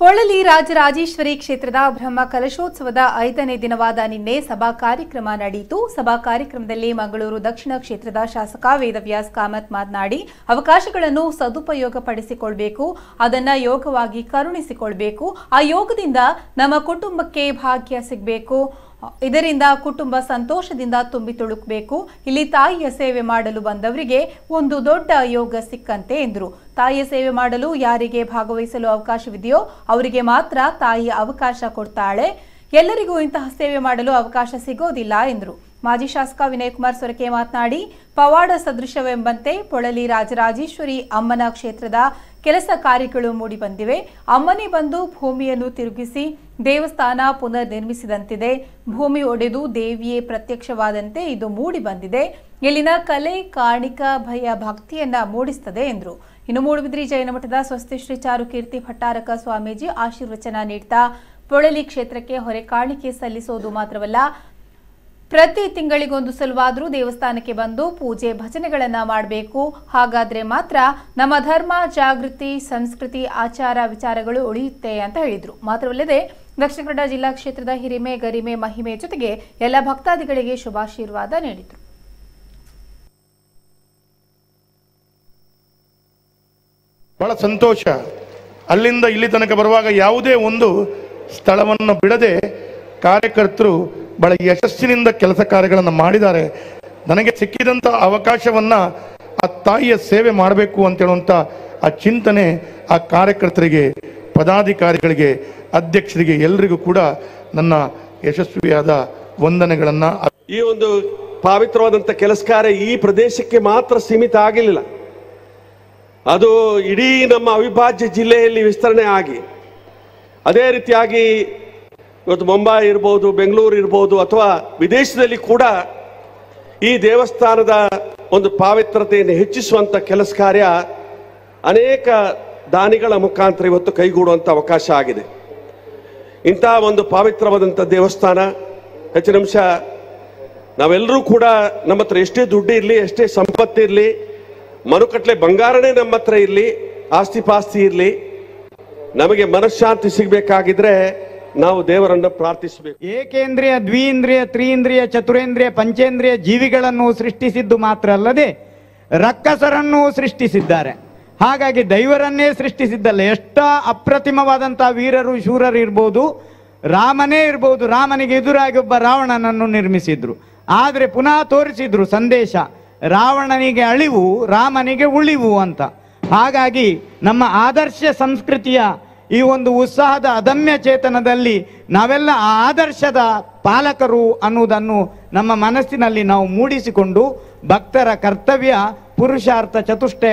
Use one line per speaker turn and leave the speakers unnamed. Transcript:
ಪೊಳಲಿ ರಾಜರಾಜೇಶ್ವರಿ ಕ್ಷೇತ್ರದ ಬ್ರಹ್ಮ ಕಲಶೋತ್ಸವದ ಐದನೇ ದಿನವಾದ ನಿನ್ನೆ ಸಭಾ ಕಾರ್ಯಕ್ರಮ ನಡೆಯಿತು. ಸಭಾ ಕಾರ್ಯಕ್ರಮದಲ್ಲಿ ಮಂಗಳೂರು ದಕ್ಷಿಣ ಕ್ಷೇತ್ರದ ಶಾಸಕ ವೇದವ್ಯಾಸ್ ಕಾಮತ್ ಮಾತನಾಡಿ, ಅವಕಾಶಗಳನ್ನು ಸದುಪಯೋಗಪಡಿಸಿಕೊಳ್ಬೇಕು, ಅದನ್ನ ಯೋಗವಾಗಿ ಕರುಣಿಸಿಕೊಳ್ಬೇಕು. ಆ ಯೋಗದಿಂದ ನಮ್ಮ ಕುಟುಂಬಕ್ಕೆ ಭಾಗ್ಯ ಸಿಗಬೇಕು. ಇದರಿಂದ ಕುಟುಂಬ ಸಂತೋಷದಿಂದ ತುಂಬಿ ತುಳುಕಬೇಕು. ಇಲ್ಲಿ ತಾಯಿಯ ಸೇವೆ ಮಾಡಲು ಬಂದವರಿಗೆ ಒಂದು ದೊಡ್ಡ ಯೋಗ ಸಿಕ್ಕಂತೆ ಎಂದರು. ತಾಯಿಯ ಸೇವೆ ಮಾಡಲು ಯಾರಿಗೆ ಭಾಗವಹಿಸಲು ಅವಕಾಶವಿದೆಯೋ ಅವರಿಗೆ ಮಾತ್ರ ತಾಯಿ ಅವಕಾಶ ಕೊಡ್ತಾಳೆ. ಎಲ್ಲರಿಗೂ ಇಂತಹ ಸೇವೆ ಮಾಡಲು ಅವಕಾಶ ಸಿಗೋದಿಲ್ಲ ಎಂದರು. ಮಾಜಿ ಶಾಸಕ ವಿನಯ್ ಕುಮಾರ್ ಸೊರಕೆ ಮಾತನಾಡಿ, ಪವಾಡ ಸದೃಶವೆಂಬಂತೆ ಪೊಳಲಿ ರಾಜರಾಜೇಶ್ವರಿ ಅಮ್ಮನ ಕ್ಷೇತ್ರದ ಕೆಲಸ ಕಾರ್ಯಗಳು ಮೂಡಿ ಬಂದಿವೆ. ಅಮ್ಮನೇ ಬಂದು ಭೂಮಿಯನ್ನು ತಿರುಗಿಸಿ ದೇವಸ್ಥಾನ ಪುನರ್ ನಿರ್ಮಿಸಿದಂತಿದೆ ಭೂಮಿ ಒಡೆದು ದೇವಿಯೇ ಪ್ರತ್ಯಕ್ಷವಾದಂತೆ ಇದು ಮೂಡಿ ಬಂದಿದೆ. ಇಲ್ಲಿನ ಕಲೆ, ಕಾಣಿಕ, ಭಯ, ಭಕ್ತಿಯನ್ನ ಮೂಡಿಸುತ್ತದೆ ಎಂದರು. ಇನ್ನು ಮೂಡುಬಿದ್ರಿ ಜೈನ ಮಠದ ಸ್ವಸ್ತಿ ಶ್ರೀ ಚಾರುಕೀರ್ತಿ ಭಟ್ಟಾರಕ ಸ್ವಾಮೀಜಿ ಆಶೀರ್ವಚನ ನೀಡ್ತಾ, ಪೊಳಲಿ ಕ್ಷೇತ್ರಕ್ಕೆ ಹೊರೆ ಕಾಣಿಕೆ ಸಲ್ಲಿಸೋದು ಮಾತ್ರವಲ್ಲ ಪ್ರತಿ ತಿಂಗಳಿಗೊಂದು ಸಲವಾದರೂ ದೇವಸ್ಥಾನಕ್ಕೆ ಬಂದು ಪೂಜೆ ಭಜನೆಗಳನ್ನು ಮಾಡಬೇಕು. ಹಾಗಾದ್ರೆ ಮಾತ್ರ ನಮ್ಮ ಧರ್ಮ, ಜಾಗೃತಿ, ಸಂಸ್ಕೃತಿ, ಆಚಾರ ವಿಚಾರಗಳು ಉಳಿಯುತ್ತೆ ಅಂತ ಹೇಳಿದರು. ಮಾತ್ರವಲ್ಲದೆ ದಕ್ಷಿಣ ಕನ್ನಡ ಜಿಲ್ಲಾ ಕ್ಷೇತ್ರದ ಹಿರಿಮೆ, ಗರಿಮೆ, ಮಹಿಮೆ ಜೊತೆಗೆ ಎಲ್ಲ ಭಕ್ತಾದಿಗಳಿಗೆ ಶುಭಾಶೀರ್ವಾದ ನೀಡಿದರು.
ಬಹಳ ಸಂತೋಷ. ಅಲ್ಲಿಂದ ಇಲ್ಲಿ ತನಕ ಬರುವಾಗ ಯಾವುದೇ ಒಂದು ಸ್ಥಳವನ್ನು ಬಿಡದೆ ಕಾರ್ಯಕರ್ತರು ಬಹಳ ಯಶಸ್ಸಿನಿಂದ ಕೆಲಸ ಕಾರ್ಯಗಳನ್ನು ಮಾಡಿದ್ದಾರೆ. ನನಗೆ ಸಿಕ್ಕಿದಂಥ ಅವಕಾಶವನ್ನ ಆ ತಾಯಿಯ ಸೇವೆ ಮಾಡಬೇಕು ಅಂತ ಹೇಳುವಂಥ ಆ ಚಿಂತನೆ ಆ ಕಾರ್ಯಕರ್ತರಿಗೆ, ಪದಾಧಿಕಾರಿಗಳಿಗೆ, ಅಧ್ಯಕ್ಷರಿಗೆ ಎಲ್ಲರಿಗೂ ಕೂಡ ನನ್ನ ಯಶಸ್ವಿಯಾದ ವಂದನೆಗಳನ್ನು
ಈ ಒಂದು ಪಾವಿತ್ರವಾದಂಥ ಕೆಲಸ ಕಾರ್ಯ ಈ ಪ್ರದೇಶಕ್ಕೆ ಮಾತ್ರ ಸೀಮಿತ ಆಗಲಿಲ್ಲ ಅದು ಇಡೀ ನಮ್ಮ ಅವಿಭಾಜ್ಯ ಜಿಲ್ಲೆಯಲ್ಲಿ ವಿಸ್ತರಣೆ ಆಗಿ, ಅದೇ ರೀತಿಯಾಗಿ ಇವತ್ತು ಮುಂಬೈ ಇರ್ಬೋದು, ಬೆಂಗಳೂರು ಇರ್ಬೋದು, ಅಥವಾ ವಿದೇಶದಲ್ಲಿ ಕೂಡ ಈ ದೇವಸ್ಥಾನದ ಒಂದು ಪಾವಿತ್ರತೆಯನ್ನು ಹೆಚ್ಚಿಸುವಂಥ ಕೆಲಸ ಕಾರ್ಯ ಅನೇಕ ದಾನಿಗಳ ಮುಖಾಂತರ ಇವತ್ತು ಕೈಗೂಡುವಂಥ ಅವಕಾಶ ಆಗಿದೆ. ಇಂತಹ ಒಂದು ಪಾವಿತ್ರವಾದಂಥ ದೇವಸ್ಥಾನ, ಹೆಚ್ಚಿನ ಅಂಶ ನಾವೆಲ್ಲರೂ ಕೂಡ ನಮ್ಮ ಹತ್ರ ಎಷ್ಟೇ ದುಡ್ಡು ಇರಲಿ, ಎಷ್ಟೇ ಸಂಪತ್ತಿರಲಿ ಮರುಕಟ್ಲೆ ಬಂಗಾರನೇ ನಮ್ಮ ಹತ್ರ ಇರಲಿ, ಆಸ್ತಿ ಪಾಸ್ತಿ ಇರಲಿ, ನಮಗೆ ಮನಃಶಾಂತಿ ಸಿಗಬೇಕಾಗಿದ್ರೆ ನಾವು ದೇವರನ್ನು ಪ್ರಾರ್ಥಿಸಬೇಕು.
ಏಕೇಂದ್ರಿಯ ದ್ವೀಂದ್ರಿಯ ತ್ರೀಂದ್ರಿಯ ಚತುರೇಂದ್ರಿಯ, ಪಂಚೇಂದ್ರಿಯ ಜೀವಿಗಳನ್ನು ಸೃಷ್ಟಿಸಿದ್ದು ಮಾತ್ರ ಅಲ್ಲದೆ ರಕ್ಕಸರನ್ನು ಸೃಷ್ಟಿಸಿದ್ದಾರೆ. ಹಾಗಾಗಿ ದೈವರನ್ನೇ ಸೃಷ್ಟಿಸಿದ್ದಲ್ಲ, ಎಷ್ಟ ಅಪ್ರತಿಮವಾದಂತಹ ವೀರರು, ಶೂರರು ಇರ್ಬೋದು, ರಾಮನೇ ಇರ್ಬೋದು, ರಾಮನಿಗೆ ಎದುರಾಗಿ ಒಬ್ಬ ರಾವಣನನ್ನು ನಿರ್ಮಿಸಿದ್ರು. ಆದರೆ ಪುನಃ ತೋರಿಸಿದ್ರು ಸಂದೇಶ, ರಾವಣನಿಗೆ ಅಳಿವು, ರಾಮನಿಗೆ ಉಳಿವು ಅಂತ. ಹಾಗಾಗಿ ನಮ್ಮ ಆದರ್ಶ ಸಂಸ್ಕೃತಿಯ ಈ ಒಂದು ಉತ್ಸಾಹದ ಅದಮ್ಯ ಚೇತನದಲ್ಲಿ ನಾವೆಲ್ಲ ಆದರ್ಶದ ಪಾಲಕರು ಅನ್ನುವುದನ್ನು ನಮ್ಮ ಮನಸ್ಸಿನಲ್ಲಿ ನಾವು ಮೂಡಿಸಿಕೊಂಡು ಭಕ್ತರ ಕರ್ತವ್ಯ ಪುರುಷಾರ್ಥ ಚತುಷ್ಟಯ